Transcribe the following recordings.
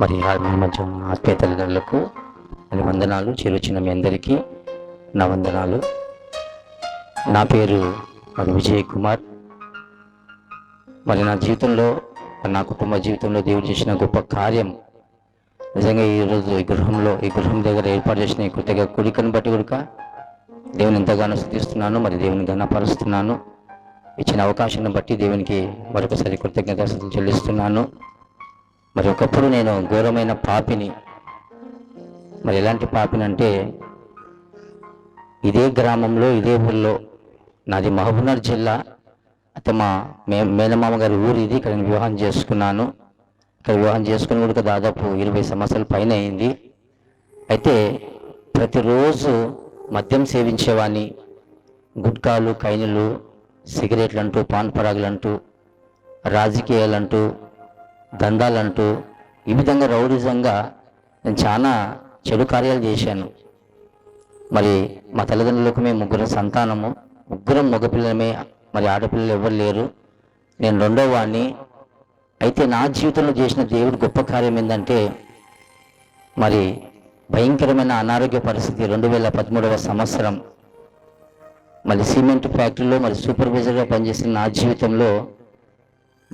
మరి ఆ మధ్య ఆత్మీయ తల్లిదండ్రులకు మరి వందనాలు చేరొచ్చిన మీ అందరికీ నా వందనాలు. నా పేరు మరి విజయ్ కుమార్. మరి నా జీవితంలో నా కుటుంబ జీవితంలో దేవుడు చేసిన గొప్ప కార్యం. నిజంగా ఈరోజు ఈ గృహంలో ఈ గృహం దగ్గర ఏర్పాటు చేసిన ఈ కృతజ్ఞ కుడికను బట్టి కొడుక దేవుని ఎంతగానో స్థుతిస్తున్నాను మరి దేవుని ఘనపరుస్తున్నాను. ఇచ్చిన అవకాశాన్ని బట్టి దేవునికి మరొకసారి కృతజ్ఞత చెల్లిస్తున్నాను. మరి ఒకప్పుడు నేను ఘోరమైన పాపిని. మరి ఎలాంటి పాపిని అంటే ఇదే గ్రామంలో ఇదే ఊళ్ళో నాది మహబూబ్నగర్ జిల్లా. అయితే మా మే మేనమామ గారి ఊరు ఇది ఇక్కడ నేను వివాహం చేసుకున్నాను. ఇక్కడ వివాహం చేసుకుని కూడా దాదాపు ఇరవై సంవత్సరాల పైన అయింది. అయితే ప్రతిరోజు మద్యం సేవించేవాడిని గుట్కాలు కైనులు సిగరెట్లు అంటూ పాన్ పరాగులు అంటూ రాజకీయాలంటూ దందాలంటూ ఈ విధంగా రౌడిజంగా నేను చాలా చెడు కార్యాలు చేశాను. మరి మా తల్లిదండ్రులకు మేము ముగ్గురు సంతానము. ముగ్గురం మగపిల్లమే మరి ఆడపిల్లలు ఎవరు లేరు. నేను రెండో వాడిని అయితే నా జీవితంలో చేసిన దేవుడు గొప్ప కార్యం ఏంటంటే మరి భయంకరమైన అనారోగ్య పరిస్థితి రెండు వేల పదమూడవ సంవత్సరం. మరి సిమెంట్ ఫ్యాక్టరీలో మరి సూపర్వైజర్గా పనిచేసిన నా జీవితంలో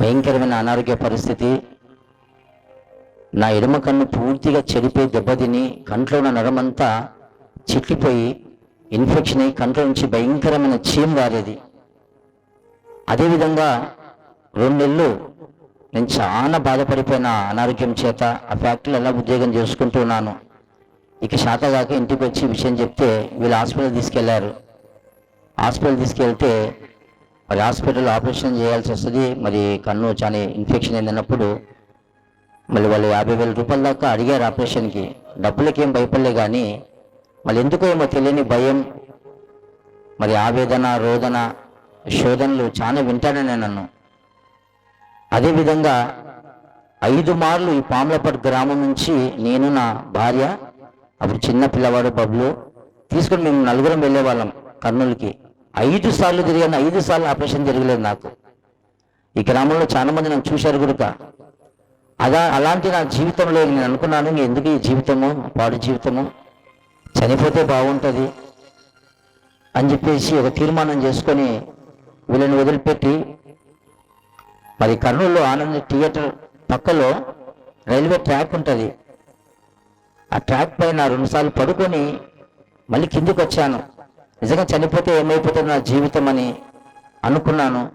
భయంకరమైన అనారోగ్య పరిస్థితి. నా ఎడమ కన్ను పూర్తిగా చెడిపోయి దెబ్బతిని కంట్లో ఉన్న నరమంతా చిట్లిపోయి ఇన్ఫెక్షన్ అయ్యి కంట్లో నుంచి భయంకరమైన చీమ వారేది. అదేవిధంగా రెండు నెలలు నేను చాలా బాధపడిపోయిన అనారోగ్యం చేత ఆ ఫ్యాక్టరీలో ఎలా ఉద్యోగం చేసుకుంటూ ఉన్నాను. ఇక శాతగాక ఇంటికి వచ్చి విషయం చెప్తే వీళ్ళు హాస్పిటల్ తీసుకెళ్ళారు. హాస్పిటల్ తీసుకెళ్తే మరి హాస్పిటల్ ఆపరేషన్ చేయాల్సి వస్తుంది. మరి కన్ను చాలా ఇన్ఫెక్షన్ అయిందన్నప్పుడు మళ్ళీ వాళ్ళు యాభై వేల రూపాయల దాకా అడిగారు ఆపరేషన్కి. డబ్బులకేం భయపడలే కానీ మళ్ళీ ఎందుకో ఏమో తెలియని భయం మరి ఆవేదన రోదన శోధనలు చాలా వింటాడనే నన్ను. అదేవిధంగా ఐదు మార్లు ఈ పాములపట్ గ్రామం నుంచి నేను నా భార్య అప్పుడు చిన్న పిల్లవాడు బబ్లు తీసుకుని మేము నలుగురం వెళ్ళేవాళ్ళం కర్నూలుకి. ఐదు సార్లు తిరిగాను ఐదు సార్లు ఆపరేషన్ జరగలేదు నాకు. ఈ గ్రామంలో చాలా మంది నన్ను చూశారు కనుక అలా అలాంటి నా జీవితంలో నేను అనుకున్నాను ఎందుకు ఈ జీవితము పాడు జీవితము? చనిపోతే బాగుంటుంది అని చెప్పేసి ఒక తీర్మానం చేసుకొని వీళ్ళని వదిలిపెట్టి మరి కర్నూలులో ఆనంద్ థియేటర్ పక్కలో రైల్వే ట్రాక్ ఉంటుంది. ఆ ట్రాక్ పైన రెండుసార్లు పడుకొని మళ్ళీ కిందికి వచ్చాను. నిజంగా చనిపోతే ఏమైపోతుంది నా జీవితం అని అనుకున్నాను.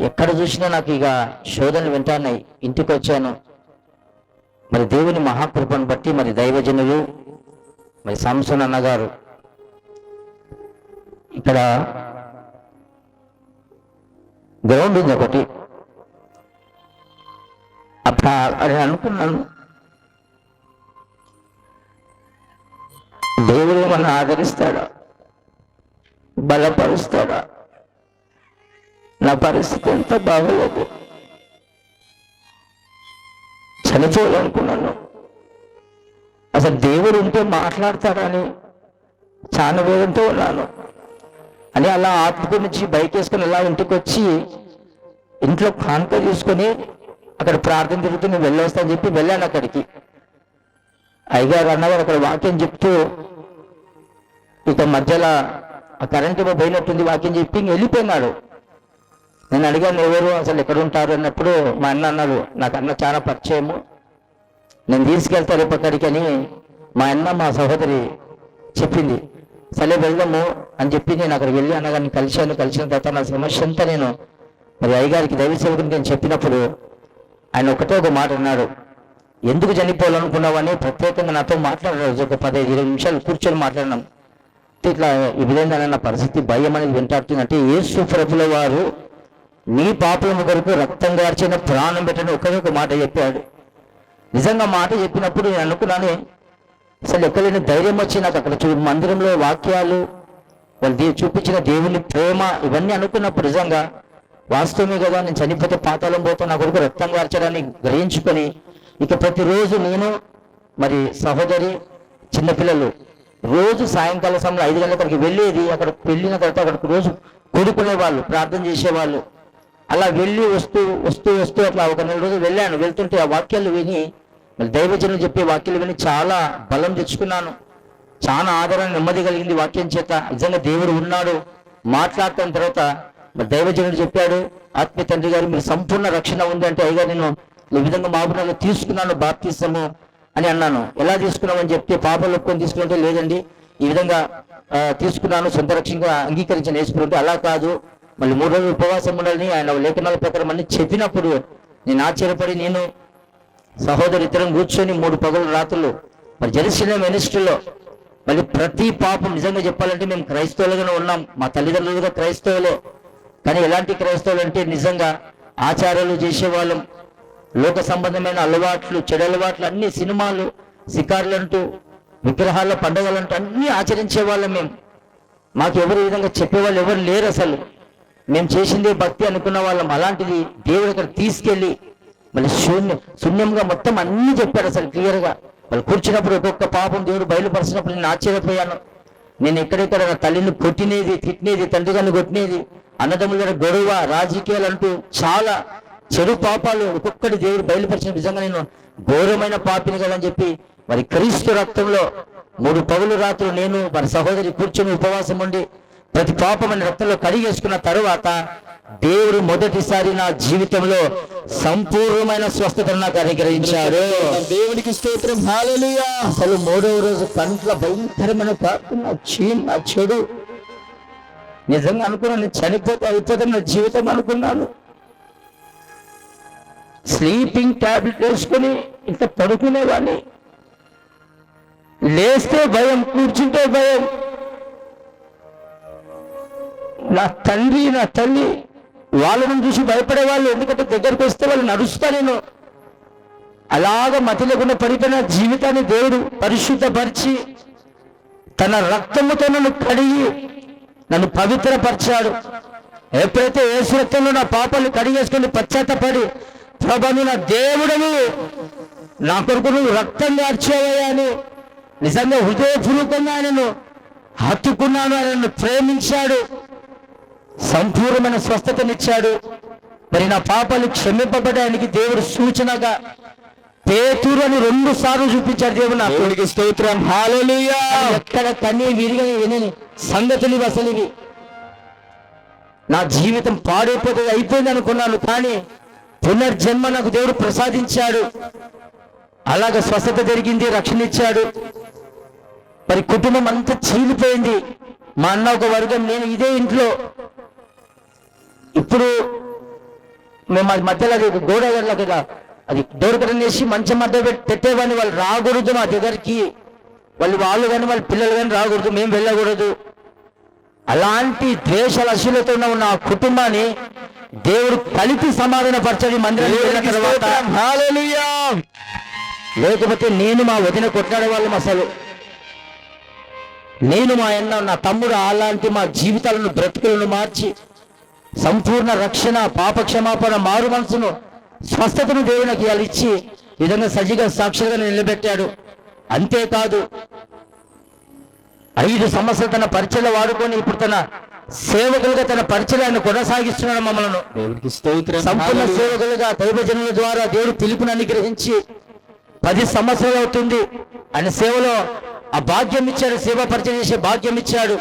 ఎక్కడ చూసినా నాకు ఇక శోధనలు వింటాన్నాయి ఇంటికి వచ్చాను. మరి దేవుని మహాకృపను బట్టి మరి దైవజనులు మరి సాంసన్ అన్నగారు ఇక్కడ గ్రౌండ్ ఉంది ఒకటి. అప్పుడు అని అనుకున్నాను. దేవుడు మన ఆదరిస్తాడా? బలపరుస్తాడా నా పరిస్థితి ఎంత బాగలేదు. చనిపోవాలనుకున్నాను. అసలు దేవుడు ఉంటే మాట్లాడతాడని చాలా వేదంతో ఉన్నాను. అని అలా ఆత్మకు నుంచి బైక్ వేసుకొని అలా ఇంటికి వచ్చి ఇంట్లో కానుక తీసుకొని అక్కడ ప్రార్థన తిరుగుతూ నేను అని చెప్పి వెళ్ళాను అక్కడికి. అయ్యగారు అన్నగారు అక్కడ వాక్యం చెప్తూ ఇక మధ్యలో ఆ కరెంట్ ఏమో పోయినట్టుంది వాక్యం చెప్పి ఇంక వెళ్ళిపోయినాడు. నేను అడిగాను ఎవరు? అసలు ఎక్కడ ఉంటారు అన్నప్పుడు మా అన్న అన్నారు నాకు అన్న చాలా పరిచయము. నేను తీసుకెళ్తా రేపు అక్కడికి అని మా అన్న మా సహోదరి చెప్పింది. సరే వెళ్దాము అని చెప్పి నేను అక్కడికి వెళ్ళి అన్నగారిని కలిశాను. కలిసిన తర్వాత నా సమస్య అంతా నేను మరి అయ్యగారికి దైవ సేవకుని నేను చెప్పినప్పుడు ఆయన ఒకటే ఒక మాట అన్నాడు. ఎందుకు చనిపోవాలనుకున్నావని ప్రత్యేకంగా నాతో మాట్లాడారు ఒక పదిహేను ఇరవై నిమిషాలు కూర్చొని మాట్లాడినాం. ఇట్లా ఈ విధంగా నా పరిస్థితి భయం అనేది వెంటాడుతుందంటే యేసు ప్రభుల వారు నీ పాపల కొరకు రక్తం గార్చిన ప్రాణం పెట్టని ఒకే ఒక మాట చెప్పాడు. నిజంగా మాట చెప్పినప్పుడు నేను అనుకున్నాను అసలు ఎక్కలేని ధైర్యం వచ్చి నాకు అక్కడ చూ మందిరంలో వాక్యాలు వాళ్ళు చూపించిన దేవుని ప్రేమ ఇవన్నీ అనుకున్నప్పుడు నిజంగా వాస్తవమే కదా నేను చనిపోతే పాతాళం పోతే నా కొరకు రక్తం గార్చడాన్ని గ్రహించుకొని ఇక ప్రతిరోజు నేను మరి సహోదరి చిన్నపిల్లలు రోజు సాయంకాల సమయంలో ఐదు గంటల అక్కడికి వెళ్ళేది అక్కడ వెళ్ళిన తర్వాత అక్కడికి రోజు కొడుకునేవాళ్ళు ప్రార్థన చేసేవాళ్ళు. అలా వెళ్ళి వస్తూ వస్తూ వస్తూ అట్లా ఒక నెల రోజులు వెళ్ళాను. వెళ్తుంటే ఆ వాక్యాలు విని దైవజనం దైవజనులు చెప్పే వాక్యాలు విని చాలా బలం తెచ్చుకున్నాను. చాలా ఆదరణ నెమ్మది కలిగింది వాక్యం చేత. నిజంగా దేవుడు ఉన్నాడు. మాట్లాడటం తర్వాత మరి దైవజనుడు చెప్పాడు ఆత్మీయ తండ్రి గారు మీరు సంపూర్ణ రక్షణ ఉంది అంటే అయ్యగా నేను ఈ విధంగా మాబునాలు తీసుకున్నాను బాప్తిసము. అని అన్నాను. ఎలా తీసుకున్నామని చెప్తే పాపలు ఒప్పుకొని తీసుకుంటే లేదండి. ఈ విధంగా తీసుకున్నాను. సొంత రక్షణగా అంగీకరించిన వేసుకుంటే అలా కాదు. మళ్ళీ మూడు రోజులు ఉపవాసం ఉండాలని ఆయన లేఖనాల ప్రకారం అన్ని చెప్పినప్పుడు నేను ఆశ్చర్యపడి నేను సహోదరి ఇద్దరం కూర్చొని మూడు పగలు రాత్రులు మరి జెరూసలేం మినిస్ట్రీలో మళ్ళీ ప్రతి పాపం నిజంగా చెప్పాలంటే మేము క్రైస్తవులుగానే ఉన్నాం. మా తల్లిదండ్రులుగా క్రైస్తవులే. కానీ ఎలాంటి క్రైస్తవులు అంటే నిజంగా ఆచారాలు చేసేవాళ్ళం. లోక సంబంధమైన అలవాట్లు చెడు అలవాట్లు అన్ని సినిమాలు షికార్లు విగ్రహాల పండుగలంటూ అన్నీ ఆచరించే వాళ్ళం మేము. మాకు ఎవరు విధంగా చెప్పేవాళ్ళు ఎవరు లేరు అసలు. మేము చేసిందే భక్తి అనుకున్న వాళ్ళం. అలాంటిది దేవుడు అక్కడ తీసుకెళ్ళి మళ్ళీ శూన్యం శూన్యంగా మొత్తం అన్నీ చెప్పాడు అసలు క్లియర్గా. వాళ్ళు కూర్చున్నప్పుడు ఒక్కొక్క పాపం దేవుడు బయలుపరిచినప్పుడు నేను ఆశ్చర్యపోయాను. నేను ఎక్కడెక్కడ నా తల్లిని కొట్టినేది తిట్టినేది తండ్రి గారిని కొట్టినేది అన్నదమ్ముల గొడవ రాజకీయాలు అంటూ చాలా చెడు పాపాలు ఒక్కొక్కటి దేవుడు బయలుపరిచిన నిజంగా నేను ఘోరమైన పాపిని కదని చెప్పి మరి క్రీస్తు రక్తంలో మూడు పగులు రాత్రులు నేను మరి సహోదరి కూర్చొని ఉపవాసం ఉండి ప్రతి పాపమైన రక్తంలో కడిగేసుకున్న తరువాత దేవుడు మొదటిసారి నా జీవితంలో సంపూర్ణమైన స్వస్థతను నాకు అనుగ్రహించాడు. దేవునికి స్తోత్రం. హాలలుయా అసలు మూడవ రోజు కంట్ల భయంకరమైన ప్రార్థన చీమ చెడు. నిజంగా అనుకున్నాను నేను చనిపోతే అయిపోతాను నా జీవితం అనుకున్నాను. స్లీపింగ్ ట్యాబ్లెట్ వేసుకొని ఇంత పడుకునేవాడిని. లేస్తే భయం కూర్చుంటే భయం. నా తండ్రి నా తల్లి వాళ్ళని చూసి భయపడే వాళ్ళు ఎందుకంటే దగ్గరికి వస్తే వాళ్ళు నడుస్తా నేను. అలాగ మతి లేకుండా పడిపోయిన జీవితాన్ని దేవుడు పరిశుద్ధపరిచి తన రక్తముతో నన్ను కడిగి నన్ను పవిత్రపరిచాడు. ఎప్పుడైతే ఏసు రక్తంలో నా పాపాలు కడిగేసుకొని పశ్చాత్తపడి ప్రభా నువ్వు నా కొరకు నువ్వు రక్తం గార్చావయ్యా అని నిజంగా హృదయపూర్వకంగా ఆయనను హత్తుకున్నాను ఆయనను ప్రేమించాడు. సంపూర్ణమైన స్వస్థతనిచ్చాడు. మరి నా పాపాలు క్షమింపబడడానికి దేవుడు సూచనగా పేతురు అని రెండు సార్లు చూపించాడు దేవుడు నాకు. దేవునికి స్తోత్రం. హాలలుయా ఎక్కడ కన్నీ విరిగని వినని సంగతులు ఇవి అసలు ఇవి. నా జీవితం పాడైపోతుంది అయిపోయింది అనుకున్నాను కానీ పునర్జన్మ నాకు దేవుడు ప్రసాదించాడు. అలాగ స్వస్థత జరిగింది రక్షణ ఇచ్చాడు. మరి కుటుంబం అంతా చీలిపోయింది. మా అన్న ఒక వర్గం నేను ఇదే ఇంట్లో. ఇప్పుడు మేము అది మధ్యలో అది గోడ కదా అది డోరకరం వేసి మంచం మధ్య పెట్టి పెట్టేవాడిని వాళ్ళు రాకూడదు మా దగ్గరికి. వాళ్ళు వాళ్ళు కానీ వాళ్ళ పిల్లలు కానీ రాకూడదు మేము వెళ్ళకూడదు. అలాంటి ద్వేషాల అశీలతో ఉన్న ఉన్న ఆ కుటుంబాన్ని దేవుడు కలిపి సమాధాన పరచడి మందిరం వెళ్ళిన తర్వాత హాలలుయా లేకపోతే నేను మా వదిన కొట్లాడే వాళ్ళం అసలు. నేను మా అన్న నా తమ్ముడు అలాంటి మా జీవితాలను బ్రతుకులను మార్చి సంపూర్ణ రక్షణ పాప క్షమాపణ మారు మనసును స్వస్థతను దేవుడు నాకు ఇవాళ ఇచ్చి విధంగా సజీవ సాక్షిగా నిలబెట్టాడు. అంతేకాదు ఐదు సంవత్సరాలు తన పరిచయలో వాడుకొని ఇప్పుడు తన సేవకులుగా తన పరిచయాన్ని కొనసాగిస్తున్నాడు మమ్మల్ని. దేవునికి స్తోత్రం. సంపూర్ణ. సేవకులుగా దైవజనుల ద్వారా దేవుడు పిలుపుని అనుగ్రహించి పది సంవత్సరాలు అవుతుంది. ఆయన సేవలో ఆ భాగ్యం ఇచ్చాడు సేవ పరిచయం చేసే భాగ్యం ఇచ్చాడు.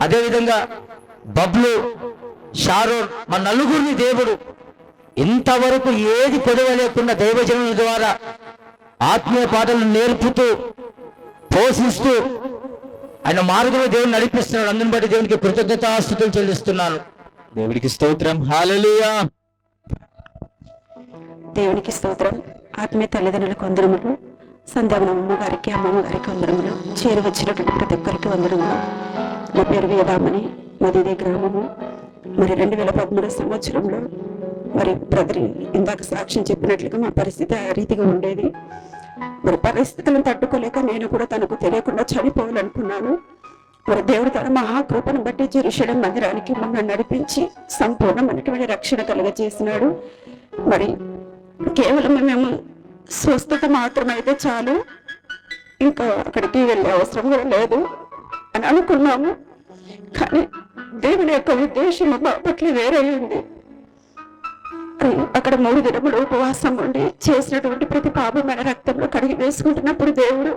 అదేవిధంగా బబ్లు షారోన్ మా నలుగురిని దేవుడు ఇంతవరకు ఏది కొదవ లేకుండా దైవజనుల ద్వారా ఆత్మీయ పాటలు నేర్పుతూ పోషిస్తూ ఆయన మార్గంలో దేవుడు నడిపిస్తున్నాడు. అందుని బట్టి దేవునికి కృతజ్ఞతాస్తుతులు చెల్లిస్తున్నాను. దేవునికి స్తోత్రం. హాలలుయా దేవునికి స్తోత్రం. ఆత్మీయ తల్లిదండ్రులకు వందనములు. సంధ్యావనమ్మ గారికి అమ్మమ్మ గారికి వందనములు. చేరి వచ్చినటువంటి ప్రతి ఒక్కరికి వందనములు. నా పేరు వేదామని మాది ఇదే గ్రామము. మరి రెండు వేల పదమూడు సంవత్సరంలో మరి బ్రదర్ ఇందాక సాక్ష్యం చెప్పినట్లుగా మా పరిస్థితి ఆ రీతిగా ఉండేది. మరి పరిస్థితులను తట్టుకోలేక నేను కూడా తనకు తెలియకుండా చనిపోవాలనుకున్నాను. మరి దేవుడు తన మహాకృపను బట్టి జెరూషలేం మందిరానికి మమ్మల్ని నడిపించి సంపూర్ణమైనటువంటి రక్షణ కలుగజేసినాడు. మరి కేవలం మేము స్వస్థత మాత్రమైతే చాలు. ఇంకా అక్కడికి వెళ్ళే అవసరం కూడా లేదు అని అనుకున్నాము. కానీ దేవుని యొక్క ఉద్దేశం బాపట్ల వేరే ఉంది అక్కడ మూడు దినములు ఉపవాసం ఉండి చేసినటువంటి ప్రతి పాపమైన చేసుకుంటున్నప్పుడు దేవుడు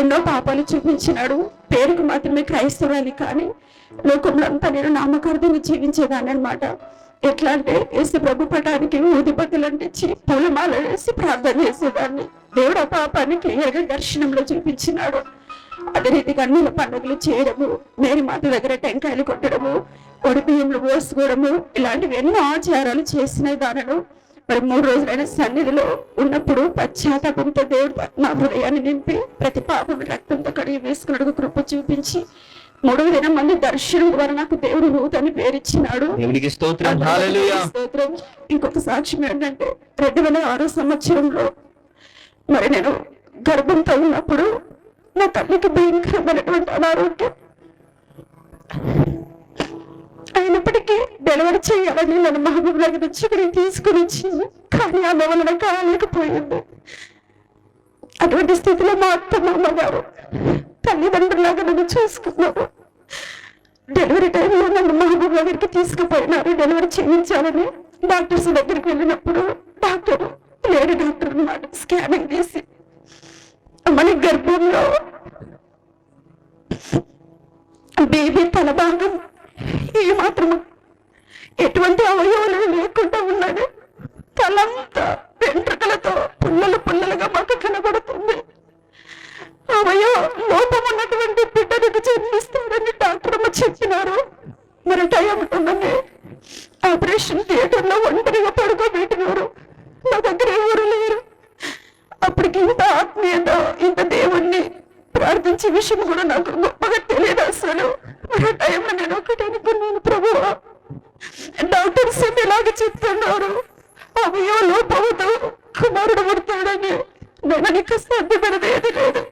ఎన్నో పాపాలు చూపించినాడు. పేరుకు మాత్రమే క్రైస్తవాన్ని కానీ లోకంలో అంతా నేను నామకార్థంగా జీవించేదాన్ని అనమాట ఎట్లా అంటే యేసు ప్రభు పటానికి ఊదిబత్తులు అంటించి పూలమాల వేసి ప్రార్థన చేసేదాన్ని. దేవుడు ఆ పాపానికి క్లియర్గా దర్శనంలో చూపించినాడు. అదే రీతిగా అన్ని పండుగలు చేయడము మేరీ మాత దగ్గర టెంకాయలు కొట్టడము ఒడి పోసుకోవడము ఇలాంటివి ఎన్నో ఆచారాలు చేసిన దానను మరి మూడు రోజులైన సన్నిధిలో ఉన్నప్పుడు పశ్చాత్తాపంతో దేవుడు నా హృదయాన్ని నింపి ప్రతి పాపం రక్తంతో కడిగి వేసుకున్నట్టు కృప చూపించి మూడవ దినం మంది దర్శనం ద్వారా నాకు దేవుడు రూత్ అని పేరిచ్చినాడు దేవునికి స్తోత్రం. ఇంకొక సాక్ష్యం ఏంటంటే రెండు వేల ఆరో సంవత్సరంలో మరి నేను గర్భంతో ఉన్నప్పుడు నా తల్లికి భయంకరమైనటువంటి అనారోగ్యం. అయినప్పటికీ డెలివరీ చేయాలని నన్ను మహబూబ్ దగ్గర నుంచి ఇక్కడికి తీసుకుని వచ్చింది కానీ ఆమె వలన కాలేకపోయింది అటువంటి స్థితిలో మా అత్త మామగారు తల్లిదండ్రులాగా నన్ను చూసుకున్నారు. డెలివరీ టైంలో నన్ను మహబూబ్ దగ్గరికి తీసుకుపోయినారు. డెలివరీ చేయించాలని డాక్టర్స్ దగ్గరికి వెళ్ళినప్పుడు డాక్టర్ లేడీ డాక్టర్ అన్నమాట స్కానింగ్ తీసి అమ్మని గర్భంలో బేబీ తల భాగం ఏమాత్రం ఎటువంటి అవయవాలు లేకుండా ఉన్నది తలంతా వెంట్రుకలతో పుల్లలు పుల్లలుగా మాకు కనబడుతుంది. అవయవ లోపం ఉన్నటువంటి బిడ్డలకు జన్మిస్తాడని డాక్టర్ అమ్మ చెప్పినారు. మరి టైం ఆపరేషన్ థియేటర్లో ఒంటరిగా పడుకోబెట్టినారు. నా దగ్గర ఎవరు లేరు. అప్పటికి ఇంత ఆత్మీయత ఇంత దేవుణ్ణి ప్రార్థించే విషయం కూడా నాకు గొప్పగా తెలియదు అసలు. మరి టైంలో నేను ఒకటే అనుకున్నాను డాక్టర్స్ ఇలాగ చెప్తున్నారు. అవయవ లోపంతో కుమారుడు పుడతాడని. నేను నీకు సాధ్యపడదు ఏది లేదు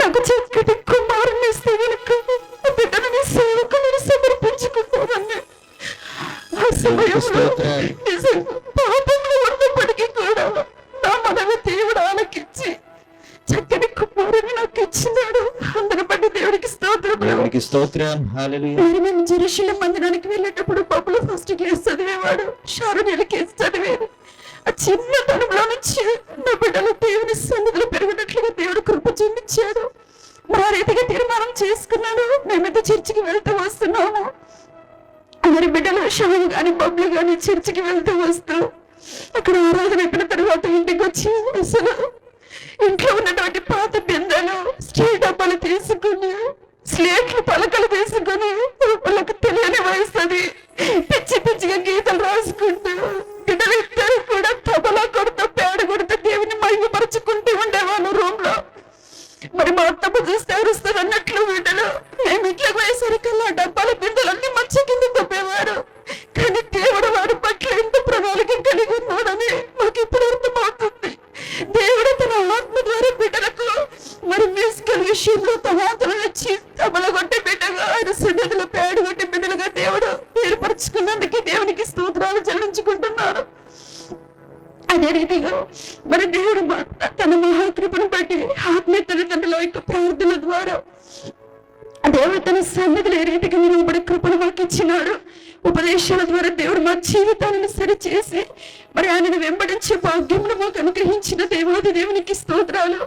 నాకు చక్కటి కుమారుని సేవలకు కనుక సేవకులను సమర్పించుకుంటానని ఆ సమయంలో దేవునికి స్తోత్రం. హాలలుయా మరి మేము జెరూసలేం మందిరానికి వెళ్ళేటప్పుడు పప్పులు ఫస్ట్ క్లాస్ చదివేవాడు షారు కేసు చదివేది. ఆ చిన్న చిన్నతనంలో నుంచి నా బిడ్డలు దేవుని సన్నిధిలో పెరిగినట్లుగా దేవుడు కృప చూపించాడు. మా రీతిగా తీర్మానం చేసుకున్నాడు. మేమైతే చర్చికి వెళ్తూ వస్తున్నాము. అందరి బిడ్డలు షాము కానీ బబ్బులు కానీ చర్చికి వెళ్తూ వస్తూ అక్కడ ఆరాధన అయిపోయిన తర్వాత ఇంటికి వచ్చి అసలు ఇంట్లో ఉన్నటువంటి పాత బిందెలు స్టీల్ డబ్బాలు తీసుకుని స్లేట్లు పలకలు వేసుకొని వాళ్ళకి తెలియని వయసుది. పిచ్చి పిచ్చిగా గీతలు రాసుకుంటూ బిడ్డలు కూడా తబలా కొడుతూ పేడ కొడుతూ దేవుని మహిమపరుచుకుంటూ ఉండేవాళ్ళు రూమ్లో మరి మా అత్తమ్మ చూస్తే అరుస్తారు అన్నట్లు బిడ్డలు మేము ఇంట్లోకి పోయేసరికల్లా స్తోత్రాలు అదే రీతిగా మరి దేవుడు తన మహాకృపను బట్టి ఆత్మీయ తల్లిదండ్రుల యొక్క ప్రార్థన ద్వారా దేవుడు తన సన్నిధిలో ఏ రీతిగా నిలబడి కృపను మాకు ఇచ్చినాడు. ఉపదేశాల ద్వారా దేవుడు మా జీవితాలను సరిచేసి మరి ఆయనను వెంబడించే భాగ్యమును మాకు అనుగ్రహించిన దేవాది దేవునికి స్తోత్రాలు.